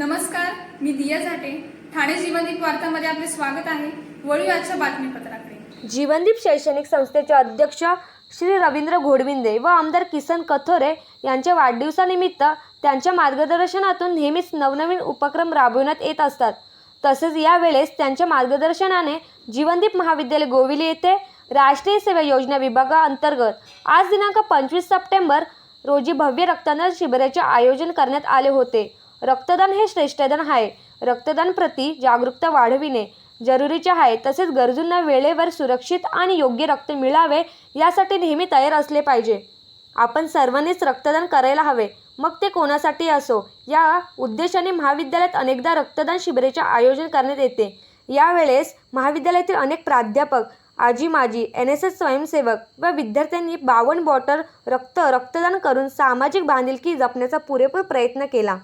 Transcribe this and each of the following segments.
दिया झाटे. ठाणे जीवनदीप वार्तामध्ये आपले स्वागत आहे. वळू आजच्या बातमीपत्राकडे. जीवनदीप शैक्षणिक संस्थेचे अध्यक्ष श्री रवींद्र घोडविंदे व आमदार किसन कथोरे यांच्या वाढदिवसानिमित्त त्यांच्या मार्गदर्शनातून नेहमीच नवनवीन उपक्रम राबविण्यात येत असतात. तसेच यावेळेस त्यांच्या मार्गदर्शनाने जीवनदीप महाविद्यालय गोविली येथे राष्ट्रीय सेवा योजना विभागाअंतर्गत आज दिनांक पंचवीस सप्टेंबर रोजी भव्य रक्तदान शिबिराचे आयोजन करण्यात आले होते. रक्तदान हे श्रेष्ठदान आहे. रक्तदान प्रति जागरूकता वाढविणे जरुरीचे आहे. तसेच गरजूंना वेळेवर सुरक्षित आणि योग्य रक्त मिळावे यासाठी नेहमी तयार असले पाहिजे. आपण सर्वांनीच रक्तदान करायला हवे. मग ते कोणासाठी असो? या उद्देशाने महाविद्यालयात अनेकदा रक्तदान शिबिराचे आयोजन करण्यात येते. यावेळेस महाविद्यालयातील अनेक प्राध्यापक आजी माजी एन एस एस स्वयंसेवक व विद्यार्थ्यांनी बावन्न बॉटल रक्त रक्तदान करून सामाजिक बांधिलकी जपण्याचा पुरेपूर प्रयत्न केला.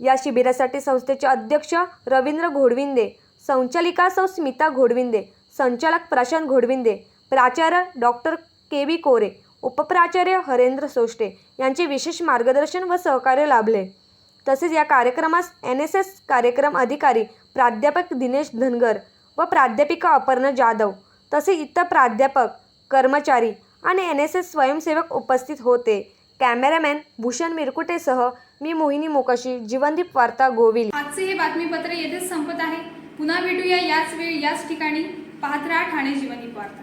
या शिबिरासाठी संस्थेचे अध्यक्ष रवींद्र घोडविंदे संचालिका सौ स्मिता घोडविंदे संचालक प्रशांत घोडविंदे प्राचार्य डॉक्टर के व्ही कोरे उपप्राचार्य हरेंद्र सोष्टे यांचे विशेष मार्गदर्शन व सहकार्य लाभले. तसेच या कार्यक्रमास एन एस एस कार्यक्रम अधिकारी प्राध्यापक दिनेश धनगर व प्राध्यापिका अपर्णा जाधव तसे इतर प्राध्यापक कर्मचारी आणि एन एस एस स्वयंसेवक उपस्थित होते. कॅमेरामॅन भूषण मिरकुटेसह मी मोहिनी मोकाशी जीवनदीप वार्ता गोविल. आजचे हे बातमीपत्र येथेच संपत आहे. पुन्हा भेटूया याच वेळी याच ठिकाणी. पाहत राहा ठाणे जीवनदीप वार्ता.